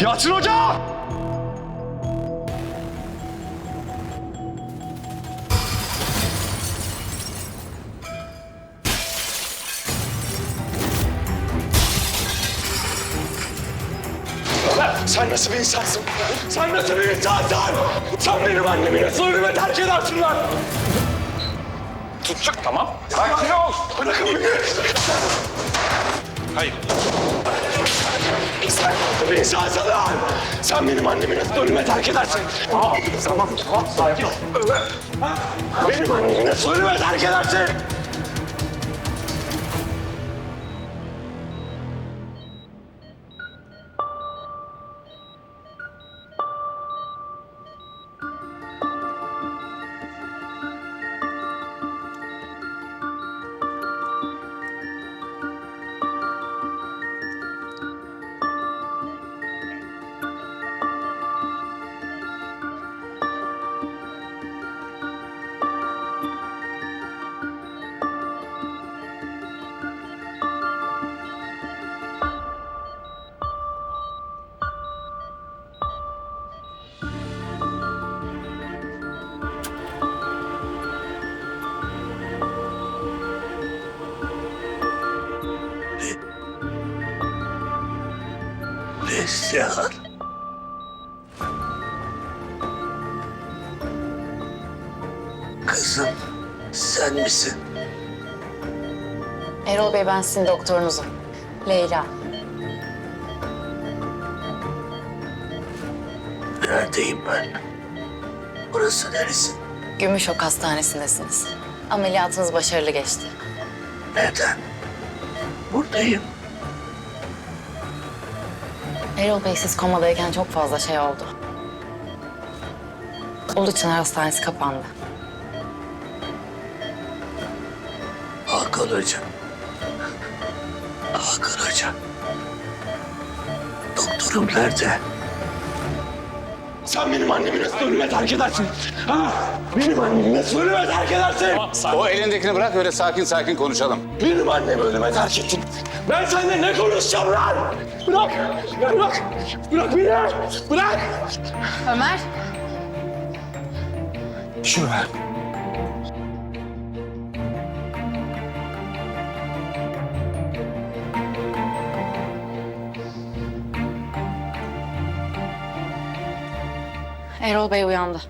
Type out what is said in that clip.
Yalçın Hoca! Sen nasıl bir insansın? Sen nasıl bir insansın? Sen benim annemi nasıl ölüme terk edersin lan? Tutacak tamam. Sakin ol. Bırakın beni. Hayır. Sen insansın lan? Sen benim annemi nasıl ölüme terk edersin? Aa, tamam tamam sakin ol. Benim annemi nasıl ölüme terk edersin? Neslihan. Kızım sen misin? Erol Bey ben sizin doktorunuzum. Leyla. Neredeyim ben? Burası neresi? Gümüşok Hastanesi'ndesiniz. Ameliyatınız başarılı geçti. Neden? Buradayım. Erol Bey siz komadayken çok fazla şey oldu. Uluçınar Hastanesi kapandı. Hakan Hoca. Hakan Hoca. Doktorum nerede? Sen benim annemi nasıl ölüme terk edersin? Ha? Benim annemi nasıl ölüme terk edersin? O elindekini bırak öyle sakin sakin konuşalım. Benim annemi ölüme terk ettin. Ben seninle ne konuşacağım lan? Bırak! Bırak! Bırak beni! Bırak! Ömer. Şunu ver. Erol Bey uyandı.